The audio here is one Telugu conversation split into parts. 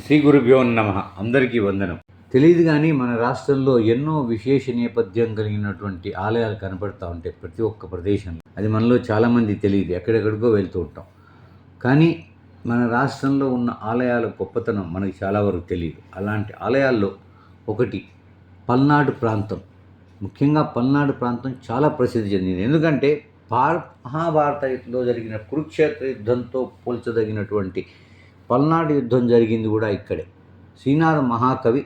శ్రీ గురుభ్యో నమ. అందరికీ వందనం. తెలియదు కానీ మన రాష్ట్రంలో ఎన్నో విశేష నేపథ్యం కలిగినటువంటి ఆలయాలు కనపడతా ఉంటాయి ప్రతి ఒక్క ప్రదేశంలో. అది మనలో చాలామంది తెలియదు. ఎక్కడెక్కడికో వెళ్తూ ఉంటాం. కానీ మన రాష్ట్రంలో ఉన్న ఆలయాల గొప్పతనం మనకి చాలా వరకు తెలియదు అలాంటి ఆలయాల్లో ఒకటి పల్నాడు ప్రాంతం. ముఖ్యంగా పల్నాడు ప్రాంతం చాలా ప్రసిద్ధి చెందింది. ఎందుకంటే భార మహాభారత యుద్ధంలో జరిగిన కురుక్షేత్ర యుద్ధంతో పోల్చదగినటువంటి పల్నాడు యుద్ధం జరిగింది కూడా ఇక్కడే. శ్రీనాథ మహాకవి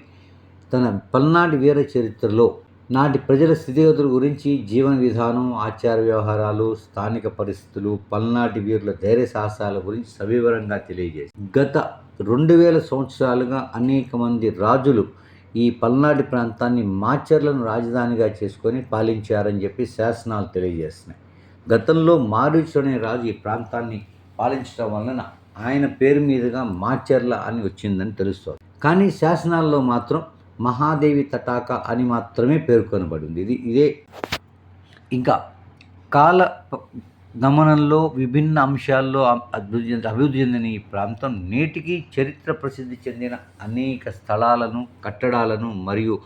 తన పల్నాటి వీర చరిత్రలో నాటి ప్రజల స్థితిగతుల గురించి జీవన విధానం ఆచార వ్యవహారాలు స్థానిక పరిస్థితులు పల్నాటి వీరుల ధైర్య సాహసాల గురించి సవివరంగా తెలియజేసి గత రెండు వేల సంవత్సరాలుగా అనేక మంది రాజులు ఈ పల్నాటి ప్రాంతాన్ని మాచర్లను రాజధానిగా చేసుకొని పాలించారని చెప్పి శాసనాలు తెలియజేస్తున్నాయి. గతంలో మారీచు అనే రాజు ఈ ప్రాంతాన్ని పాలించడం వలన ఆయన పేరు మీదుగా మాచర్ల అని వచ్చిందని తెలుస్తోంది. కానీ శాసనాల్లో మాత్రం మహాదేవి తటాక అని మాత్రమే పేర్కొనబడింది. ఇది ఇదే. ఇంకా కాల గమనంలో విభిన్న అంశాల్లో అభివృద్ధి అభివృద్ధి చెందిన ఈ ప్రాంతం నేటికి చరిత్ర ప్రసిద్ధి చెందిన అనేక స్థలాలను కట్టడాలను మరియు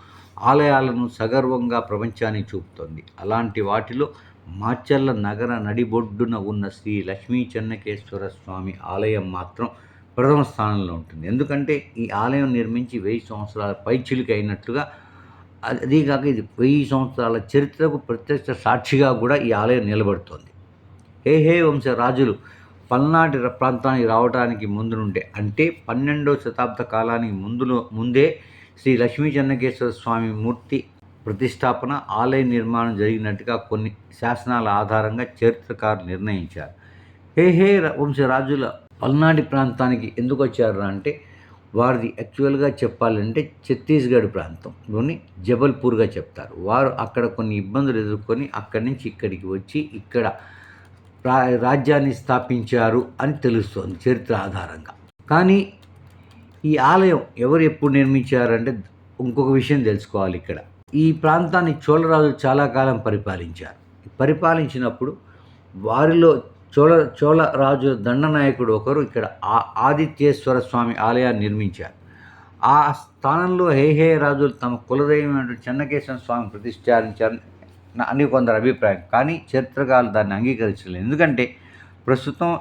ఆలయాలను సగర్వంగా ప్రపంచానికి చూపుతోంది. అలాంటి వాటిలో మాచర్ల నగర నడిబొడ్డున ఉన్న శ్రీ లక్ష్మీ చెన్నకేశ్వర స్వామి ఆలయం మాత్రం ప్రథమ స్థానంలో ఉంటుంది. ఎందుకంటే ఈ ఆలయం నిర్మించి వెయ్యి సంవత్సరాల పైచిలికి అయినట్లుగా అది- ఇది వెయ్యి సంవత్సరాల చరిత్రకు ప్రత్యక్ష సాక్షిగా కూడా ఈ ఆలయం నిలబడుతోంది. హే హే వంశ రాజులు పల్నాటి ప్రాంతానికి రావడానికి ముందు నుండే అంటే పన్నెండవ శతాబ్ద కాలానికి ముందులో ముందే శ్రీ లక్ష్మీ చెన్నకేశ్వర స్వామి మూర్తి ప్రతిష్టాపన ఆలయ నిర్మాణం జరిగినట్టుగా కొన్ని శాసనాల ఆధారంగా చరిత్రకారులు నిర్ణయించారు. హే హే ర- వంశ ప్రాంతానికి ఎందుకు వచ్చారు అంటే వారిది యాక్చువల్గా చెప్పాలంటే ఛత్తీస్గఢ్ ప్రాంతంలోని జబల్పూర్గా చెప్తారు. వారు అక్కడ కొన్ని ఇబ్బందులు ఎదుర్కొని అక్కడి నుంచి ఇక్కడికి వచ్చి ఇక్కడ రా రాజ్యాన్ని స్థాపించారు అని తెలుస్తోంది చరిత్ర ఆధారంగా. కానీ ఈ ఆలయం ఎవరు ఎప్పుడు నిర్మించారంటే ఇంకొక విషయం తెలుసుకోవాలి ఇక్కడ. ఈ ప్రాంతాన్ని చోళరాజులు చాలా కాలం పరిపాలించారు. పరిపాలించినప్పుడు వారిలో చోళ చోళరాజు దండనాయకుడు ఒకరు ఇక్కడ ఆ- ఆదిత్యేశ్వర స్వామి ఆలయాన్ని నిర్మించారు. ఆ స్థానంలో హేహే రాజులు తమ కులదైవమైన చెన్నకేశ్వర స్వామి ప్రతిష్ఠించారని అని కొందరు అభిప్రాయం. కానీ చరిత్రకారులు దాన్ని అంగీకరించలేదు. ఎందుకంటే ప్రస్తుతం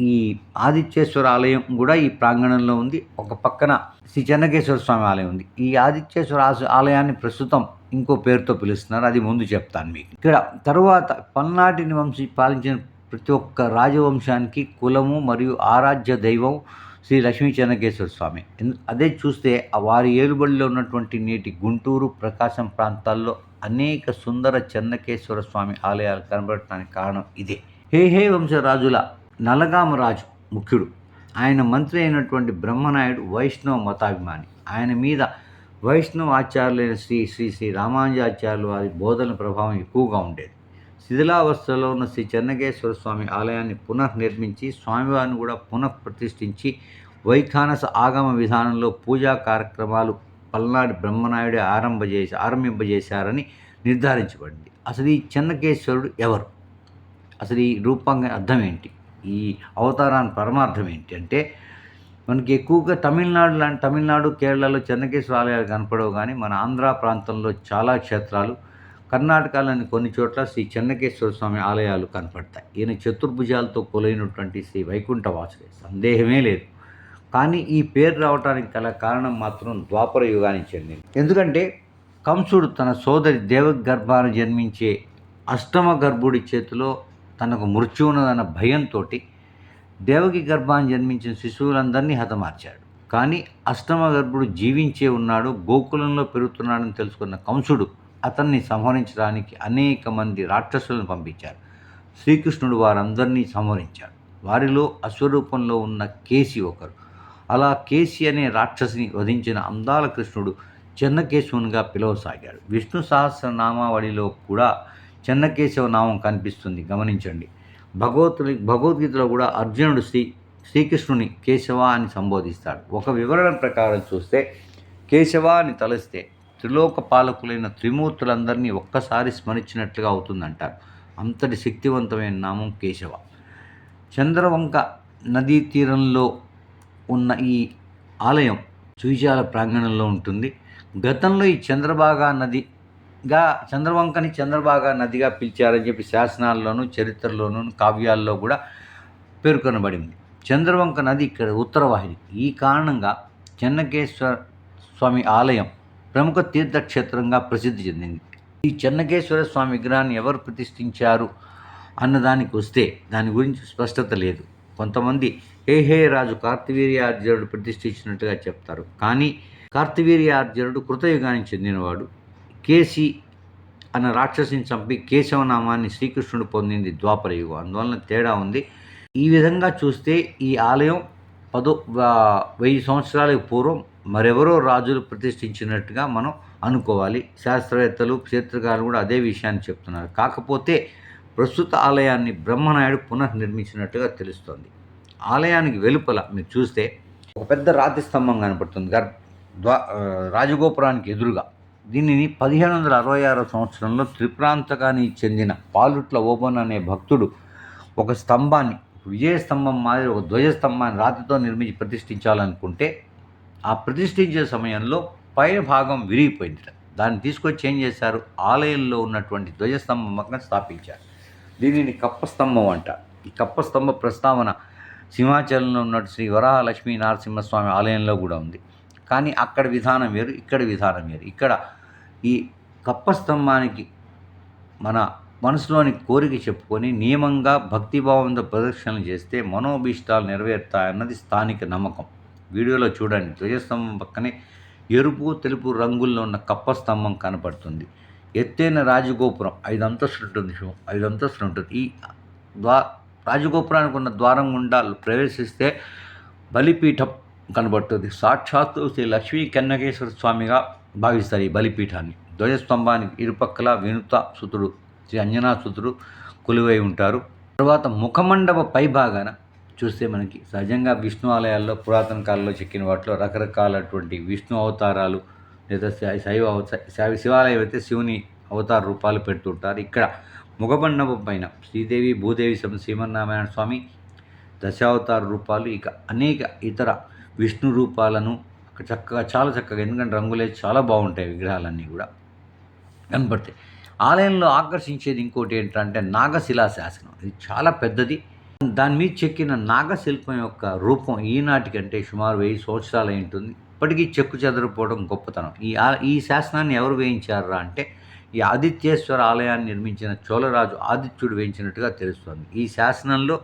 ఈ ఆదిత్యేశ్వర ఆలయం కూడా ఈ ప్రాంగణంలో ఉంది. ఒక పక్కన శ్రీ చెన్నకేశ్వర స్వామి ఆలయం ఉంది. ఈ ఆదిత్యేశ్వర ఆలయాన్ని ప్రస్తుతం ఇంకో పేరుతో పిలుస్తున్నారు. అది ముందు చెప్తాను మీకు. ఇక్కడ తరువాత పల్నాటిని వంశీ పాలించిన ప్రతి ఒక్క రాజవంశానికి కులము మరియు ఆరాధ్య దైవం శ్రీ లక్ష్మీ చెన్నకేశ్వర స్వామి. అదే చూస్తే వారి ఏలుబడిలో ఉన్నటువంటి నేటి గుంటూరు ప్రకాశం ప్రాంతాల్లో అనేక సుందర చెన్నకేశ్వర స్వామి ఆలయాలు కనబడటానికి కారణం ఇదే. హే హే వంశరాజుల నలగామరాజు ముఖ్యుడు. ఆయన మంత్రి అయినటువంటి బ్రహ్మనాయుడు వైష్ణవ మతాభిమాని. ఆయన మీద వైష్ణవ ఆచార్యులైన శ్రీ శ్రీ శ్రీ రామానుజాచార్యులు వారి బోధన ప్రభావం ఎక్కువగా ఉండేది. శిథిలావస్థలో ఉన్న శ్రీ చెన్నకేశ్వర స్వామి ఆలయాన్ని పునర్నిర్మించి స్వామివారిని కూడా పునః ప్రతిష్ఠించి వైఖానస ఆగమ విధానంలో పూజా కార్యక్రమాలు పల్నాడు బ్రహ్మనాయుడే ఆరంభజేసి ఆరంభింపజేశారని నిర్ధారించబడింది. అసలు ఈ చెన్నకేశ్వరుడు ఎవరు? అసలు ఈ రూపంగా అర్థం ఏంటి? ఈ అవతారాన్ని పరమార్థం ఏంటంటే మనకి ఎక్కువగా తమిళనాడు లాంటి తమిళనాడు కేరళలో చెన్నకేశ్వర ఆలయాలు కనపడవు కానీ మన ఆంధ్ర ప్రాంతంలో చాలా క్షేత్రాలు కర్ణాటకలోని కొన్ని చోట్ల శ్రీ చెన్నకేశ్వర స్వామి ఆలయాలు కనపడతాయి. ఈయన చతుర్భుజాలతో కొలైనటువంటి శ్రీ వైకుంఠ వాసుడే సందేహమే లేదు. కానీ ఈ పేరు రావడానికి గల కారణం మాత్రం ద్వాపర యుగానికి చెందింది. ఎందుకంటే కంసుడు తన సోదరి దేవకి జన్మించే అష్టమ గర్భుడి చేతిలో తనకు మృత్యు ఉన్నదన్న భయంతో దేవకి గర్భాన్ని జన్మించిన శిశువులందరినీ హతమార్చాడు. కానీ అష్టమ గర్భుడు జీవించే ఉన్నాడు గోకులంలో పెరుగుతున్నాడని తెలుసుకున్న కంసుడు అతన్ని సంహరించడానికి అనేక మంది రాక్షసులను పంపించారు. శ్రీకృష్ణుడు వారందరినీ సంహరించాడు. వారిలో అశ్వరూపంలో ఉన్న కేసి ఒకరు. అలా కేసి అనే రాక్షసిని వధించిన అందాల కృష్ణుడు చెన్నకేశవునిగా పిలవసాగాడు. విష్ణు సహస్రనామావళిలో కూడా చెన్నకేశవ నామం కనిపిస్తుంది. గమనించండి. భగవద్గీ భగవద్గీతలో కూడా అర్జునుడు శ్రీ శ్రీకృష్ణుని కేశవ అని సంబోధిస్తాడు. ఒక వివరణ ప్రకారం చూస్తే కేశవ అని తలస్తే త్రిలోక పాలకులైన త్రిమూర్తులందరినీ ఒక్కసారి స్మరించినట్లుగా అవుతుందంటారు. అంతటి శక్తివంతమైన నామం కేశవ. చంద్రవంక నదీ తీరంలో ఉన్న ఈ ఆలయం సువిశాల ప్రాంగణంలో ఉంటుంది. గతంలో ఈ చంద్రభాగా నది గా చంద్రవంకని చంద్రబాగా నదిగా పిలిచారని చెప్పి శాసనాల్లోనూ చరిత్రలోనూ కావ్యాల్లో కూడా పేర్కొనబడింది. చంద్రవంక నది ఇక్కడ ఉత్తరవాహిని. ఈ కారణంగా చెన్నకేశ్వర స్వామి ఆలయం ప్రముఖ తీర్థక్షేత్రంగా ప్రసిద్ధి చెందింది. ఈ చెన్నకేశ్వర స్వామి విగ్రహాన్ని ఎవరు ప్రతిష్ఠించారు అన్నదానికి వస్తే దాని గురించి స్పష్టత లేదు. కొంతమంది హే రాజు కార్తవీర్యార్జునుడు ప్రతిష్ఠించినట్టుగా చెప్తారు. కానీ కార్తవీర్యార్జునుడు కృతయుగానికి చెందినవాడు. కేసి అన్న రాక్షసిని చంపి కేశవనామాన్ని శ్రీకృష్ణుడు పొందింది ద్వాపర యుగం. అందువలన తేడా ఉంది. ఈ విధంగా చూస్తే ఈ ఆలయం పదో వెయ్యి సంవత్సరాలకు పూర్వం మరెవరో రాజులు ప్రతిష్ఠించినట్టుగా మనం అనుకోవాలి. శాస్త్రవేత్తలు క్షేత్రకారులు కూడా అదే విషయాన్ని చెప్తున్నారు. కాకపోతే ప్రస్తుత ఆలయాన్ని బ్రహ్మనాయుడు పునర్నిర్మించినట్టుగా తెలుస్తోంది. ఆలయానికి వెలుపల మీరు చూస్తే ఒక పెద్ద రాతి స్తంభం కనపడుతుంది. గర్ ద్వా రాజగోపురానికి ఎదురుగా. దీనిని పదిహేను వందల అరవై ఆరో సంవత్సరంలో త్రిప్రాంతకానికి చెందిన పాలుట్ల ఓబన్ అనే భక్తుడు ఒక స్తంభాన్ని విజయ స్తంభం మాదిరి ఒక ధ్వజస్తంభాన్ని రాతితో నిర్మించి ప్రతిష్ఠించాలనుకుంటే ఆ ప్రతిష్ఠించే సమయంలో పై భాగం విరిగిపోయింది దాన్ని తీసుకొచ్చి ఏం చేశారు? ఆలయంలో ఉన్నటువంటి ధ్వజస్తంభం పక్కన స్థాపించారు. దీనిని కప్పస్తంభం అంట. ఈ కప్పస్తంభ ప్రస్తావన సింహాచలంలో ఉన్నట్టు శ్రీ వరాహ లక్ష్మీ నరసింహస్వామి ఆలయంలో కూడా ఉంది. కానీ అక్కడ విధానం వేరు ఇక్కడ విధానం వేరు. ఇక్కడ ఈ కప్పస్తంభానికి మన మనసులోని కోరిక చెప్పుకొని నియమంగా భక్తిభావంతో ప్రదర్శనలు చేస్తే మనోభీష్టాలు నెరవేరుతాయన్నది స్థానిక నమ్మకం. వీడియోలో చూడండి. ధ్వజస్తంభం పక్కనే ఎరుపు తెలుపు రంగుల్లో ఉన్న కప్ప స్తంభం కనపడుతుంది. ఎత్తైన రాజగోపురం ఐదు అంతస్తులు ఉంటుంది శివం ఐదు అంతస్తులు ఉంటుంది. ఈ ద్వా రాజగోపురానికి ఉన్న ద్వారం గుండా ప్రవేశిస్తే బలిపీఠం కనబడుతుంది. సాక్షాత్తు శ్రీ లక్ష్మీ కన్నకేశ్వర స్వామిగా భావిస్తారు ఈ బలిపీఠాన్ని. ధ్వజస్తంభానికి ఇరుపక్కల వినుత సుతుడు శ్రీ అంజనాసుతుడు కొలువై ఉంటారు. తర్వాత ముఖమండప పైభాగాన చూస్తే మనకి సహజంగా విష్ణు ఆలయాల్లో పురాతన కాలంలో చెక్కిన వాటిలో రకరకాలటువంటి విష్ణు అవతారాలు లేదా శైవ అవత- శివాలయం అయితే శివుని అవతార రూపాలు పెడుతుంటారు ఇక్కడ ముఖమండపం పైన శ్రీదేవి భూదేవి శ్రీమన్నారాయణ స్వామి దశావతార రూపాలు ఇక అనేక ఇతర విష్ణు రూపాలను చక్కగా చాలా చక్కగా ఎందుకంటే రంగులే చాలా బాగుంటాయి విగ్రహాలన్నీ కూడా. కనపడతాయి ఆలయంలో ఆకర్షించేది ఇంకోటి ఏంటంటే నాగశిలా శాసనం. ఇది చాలా పెద్దది. దాని మీద చెక్కిన నాగశిల్పం యొక్క రూపం ఈనాటికంటే సుమారు వెయ్యి సంవత్సరాలు అయి ఉంటుంది. ఇప్పటికీ చెక్కు చెదరిపోవడం గొప్పతనం. ఈ ఈ శాసనాన్ని ఎవరు వేయించారా అంటే ఈ ఆదిత్యేశ్వర ఆలయాన్ని నిర్మించిన చోళరాజు ఆదిత్యుడు వేయించినట్టుగా తెలుస్తోంది. ఈ శాసనంలో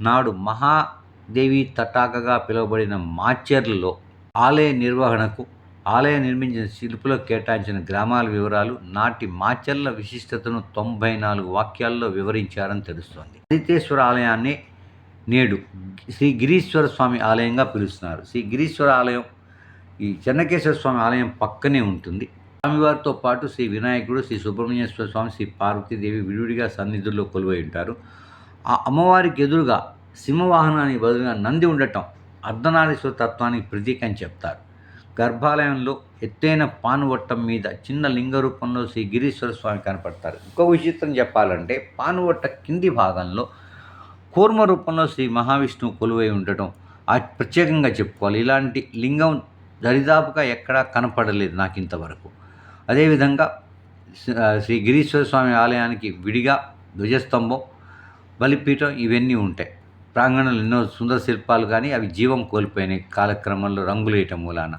నాడు మహా దేవి తటాకగా పిలువబడిన మాచర్లలో ఆలయ నిర్వహణకు ఆలయం నిర్మించిన శిల్పులకు కేటాయించిన గ్రామాల వివరాలు నాటి మాచర్ల విశిష్టతను తొంభై నాలుగు వాక్యాల్లో వివరించారని తెలుస్తోంది. ఆదిత్యేశ్వర ఆలయాన్ని నేడు శ్రీ గిరీశ్వర స్వామి ఆలయంగా పిలుస్తున్నారు. శ్రీ గిరీశ్వర ఆలయం ఈ చెన్నకేశ్వర స్వామి ఆలయం పక్కనే ఉంటుంది. స్వామివారితో పాటు శ్రీ వినాయకుడు శ్రీ సుబ్రహ్మణ్యేశ్వర స్వామి శ్రీ పార్వతీదేవి విడివిడిగా సన్నిధుల్లో కొలువై ఉంటారు. ఆ అమ్మవారికి ఎదురుగా సింహవాహనానికి బదులుగా నంది ఉండటం అర్ధనారీశ్వర తత్వానికి ప్రతీక అని చెప్తారు. గర్భాలయంలో ఎత్తైన పానువట్టం మీద చిన్న లింగ రూపంలో శ్రీ గిరీశ్వర స్వామి కనపడతారు. ఇంకో విచిత్రం చెప్పాలంటే పానువట్ట కింది భాగంలో కూర్మ రూపంలో శ్రీ మహావిష్ణువు కొలువై ఉండటం ఆ ప్రత్యేకంగా చెప్పుకోవాలి. ఇలాంటి లింగం దరిదాపుగా ఎక్కడా కనపడలేదు నాకు ఇంతవరకు. అదేవిధంగా శ్రీ గిరీశ్వర స్వామి ఆలయానికి విడిగా ధ్వజస్తంభం బలిపీఠం ఇవన్నీ ఉంటాయి. ప్రాంగణంలో ఎన్నో సుందర శిల్పాలు కానీ అవి జీవం కోల్పోయినాయి కాలక్రమంలో రంగులేయటం మూలాన.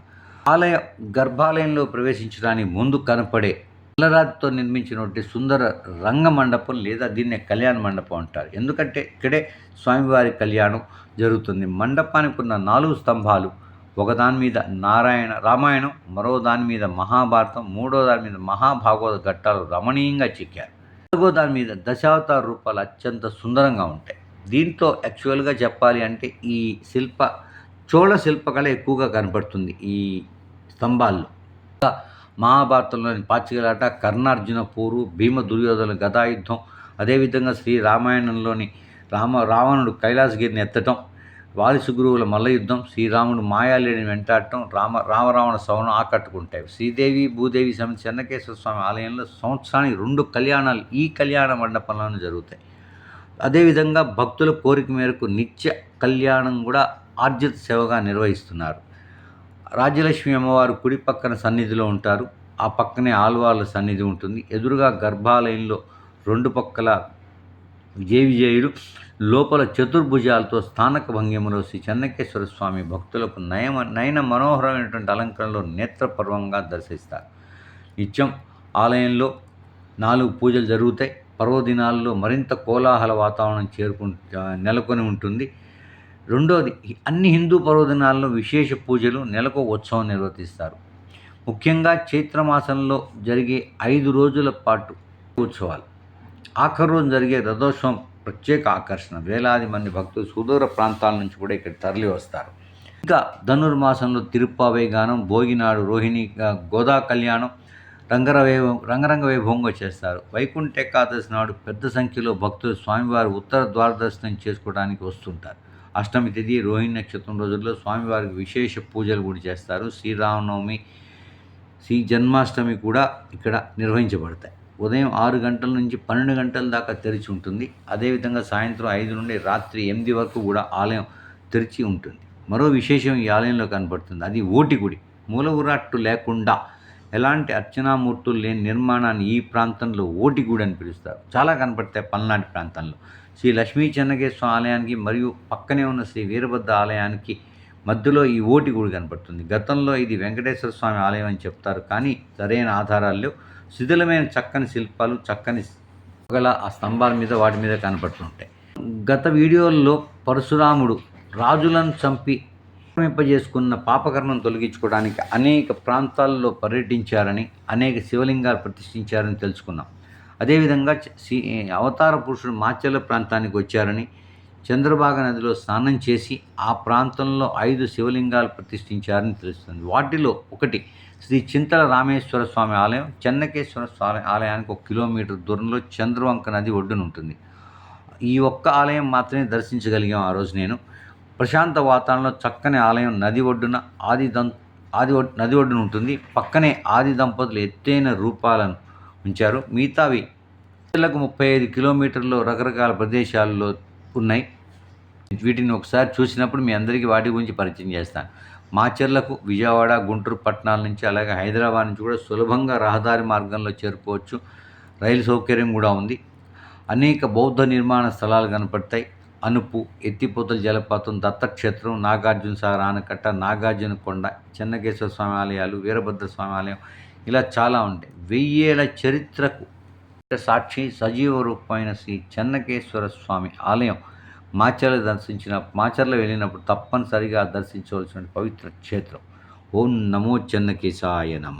ఆలయ గర్భాలయంలో ప్రవేశించడానికి ముందు కనపడే నల్లరాతితో నిర్మించినటువంటి సుందర రంగ మండపం లేదా దీన్నే కళ్యాణ మండపం అంటారు. ఎందుకంటే ఇక్కడే స్వామివారి కళ్యాణం జరుగుతుంది. మండపానికి ఉన్న నాలుగు స్తంభాలు ఒకదాని మీద నారాయణ రామాయణం మరో దాని మీద మహాభారతం మూడో దాని మీద మహాభాగవత ఘట్టాలు రమణీయంగా చెక్కారు. నాలుగో దాని మీద దశావతార రూపాలు అత్యంత సుందరంగా ఉంటాయి. దీంతో యాక్చువల్గా చెప్పాలి అంటే ఈ శిల్ప చోళ శిల్పకళ ఎక్కువగా కనపడుతుంది ఈ స్తంభాల్లో. మహాభారతంలోని పాచికలాట కర్ణార్జున పూరు భీమ దుర్యోధన గదాయుద్ధం అదేవిధంగా శ్రీ రామాయణంలోని రామ రావణుడు కైలాసగిరిని ఎత్తటం వాలిసుగురువుల మల్లయుద్ధం శ్రీరాముడు మాయాలేని వెంటాడటం రామ రామరావణ సవనం ఆకట్టుకుంటాయి. శ్రీదేవి భూదేవి సమేత చెన్నకేశ్వర స్వామి ఆలయంలో సంవత్సరానికి రెండు కళ్యాణాలు ఈ కళ్యాణ మండపంలోనే జరుగుతాయి. అదేవిధంగా భక్తుల కోరిక మేరకు నిత్య కళ్యాణం కూడా ఆర్జిత సేవగా నిర్వహిస్తున్నారు. రాజ్యలక్ష్మి అమ్మవారు కుడి పక్కన సన్నిధిలో ఉంటారు. ఆ పక్కనే ఆల్వార్ల సన్నిధి ఉంటుంది. ఎదురుగా గర్భాలయంలో రెండు పక్కల విజయ లోపల చతుర్భుజాలతో స్థానక భంగిమలో శ్రీ చెన్నకేశ్వర స్వామి భక్తులకు నయమ నయన మనోహరమైనటువంటి అలంకరణలో నేత్రపర్వంగా దర్శిస్తారు. నిత్యం ఆలయంలో నాలుగు పూజలు జరుగుతాయి. పర్వదినాల్లో మరింత కోలాహల వాతావరణం చేరుకు నెలకొని ఉంటుంది. రెండోది అన్ని హిందూ పర్వదినాల్లో విశేష పూజలు నెలకు ఉత్సవం నిర్వర్తిస్తారు. ముఖ్యంగా చైత్రమాసంలో జరిగే ఐదు రోజుల పాటు ఉత్సవాలు. ఆఖరి రోజు జరిగే రథోత్సవం ప్రత్యేక ఆకర్షణ. వేలాది మంది భక్తులు సుదూర ప్రాంతాల నుంచి కూడా ఇక్కడ తరలి వస్తారు. ఇంకా ధనుర్మాసంలో తిరుప్పావై గానం భోగినాడు రోహిణి గోదా కళ్యాణం రంగర వైభవం రంగరంగ వైభవంగా చేస్తారు. వైకుంఠ ఏకాదశి నాడు పెద్ద సంఖ్యలో భక్తులు స్వామివారి ఉత్తర ద్వారదర్శనం చేసుకోవడానికి వస్తుంటారు. అష్టమి తిథి రోహిణి నక్షత్రం రోజుల్లో స్వామివారికి విశేష పూజలు కూడా చేస్తారు. శ్రీరామనవమి శ్రీ జన్మాష్టమి కూడా ఇక్కడ నిర్వహించబడతాయి. ఉదయం ఆరు గంటల నుంచి పన్నెండు గంటల దాకా తెరిచి ఉంటుంది. అదేవిధంగా సాయంత్రం ఐదు నుండి రాత్రి ఎనిమిది వరకు కూడా ఆలయం తెరిచి ఉంటుంది. మరో విశేషం ఈ ఆలయంలో కనబడుతుంది. అది ఓటి గుడి. మూల ఊరాట్టు లేకుండా ఎలాంటి అర్చనామూర్తులు లేని నిర్మాణాన్ని ఈ ప్రాంతంలో ఓటి గుడి అని పిలుస్తారు. చాలా కనపడతాయి పల్నాటి ప్రాంతంలో. శ్రీ లక్ష్మీ చెన్నకేశ్వర ఆలయానికి మరియు పక్కనే ఉన్న శ్రీ వీరభద్ర ఆలయానికి మధ్యలో ఈ ఓటి గుడి కనపడుతుంది. గతంలో ఇది వెంకటేశ్వర స్వామి ఆలయం అని చెప్తారు. కానీ సరైన ఆధారాలు శిథిలమైన చక్కని శిల్పాలు చక్కని గల ఆ స్తంభాల మీద వాటి మీద కనపడుతుంటాయి. గత వీడియోల్లో పరశురాముడు రాజులను చంపి చేసుకున్న పాపకర్మను తొలగించుకోవడానికి అనేక ప్రాంతాల్లో పర్యటించారని అనేక శివలింగాలు ప్రతిష్ఠించారని తెలుసుకున్నాం. అదేవిధంగా అవతార పురుషుడు మాచల ప్రాంతానికి వచ్చారని చంద్రభాగ నదిలో స్నానం చేసి ఆ ప్రాంతంలో ఐదు శివలింగాలు ప్రతిష్ఠించారని తెలుస్తుంది. వాటిలో ఒకటి శ్రీ చింతల రామేశ్వర స్వామి ఆలయం చెన్నకేశ్వర స్వామి ఆలయానికి ఒక కిలోమీటర్ దూరంలో చంద్రవంక నది ఒడ్డున ఉంటుంది ఈ ఒక్క ఆలయం మాత్రమే దర్శించగలిగాం ఆ రోజు నేను. ప్రశాంత వాతావరణంలో చక్కని ఆలయం నది ఒడ్డున ఆది దం ఆది నది ఒడ్డున ఉంటుంది. పక్కనే ఆది దంపతులు ఎత్తైన రూపాలను ఉంచారు. మిగతావి జిల్లాకు ముప్పై ఐదు కిలోమీటర్లు రకరకాల ప్రదేశాల్లో ఉన్నాయి. వీటిని ఒకసారి చూసినప్పుడు మీ అందరికీ వాటి గురించి పరిచయం చేస్తాను. మాచర్లకు విజయవాడ గుంటూరు పట్టణాల నుంచి అలాగే హైదరాబాద్ నుంచి కూడా సులభంగా రహదారి మార్గంలో చేరుకోవచ్చు. రైలు సౌకర్యం కూడా ఉంది. అనేక బౌద్ధ నిర్మాణ స్థలాలు కనపడతాయి. అనుపు ఎత్తిపోతల జలపాతం దత్తక్షేత్రం నాగార్జున సాగర్ ఆనకట్ట నాగార్జున కొండ చెన్నకేశ్వర స్వామి ఆలయాలు వీరభద్ర స్వామి ఆలయం ఇలా చాలా ఉంటాయి. వెయ్యేల చరిత్రకు సాక్షి సజీవ రూపమైన శ్రీ చెన్నకేశ్వర స్వామి ఆలయం. మాచర్ల దర్శించిన మాచర్ల వెళ్ళినప్పుడు తప్పనిసరిగా దర్శించవలసిన పవిత్ర క్షేత్రం. ఓం నమో చెన్నకేశాయ నమ.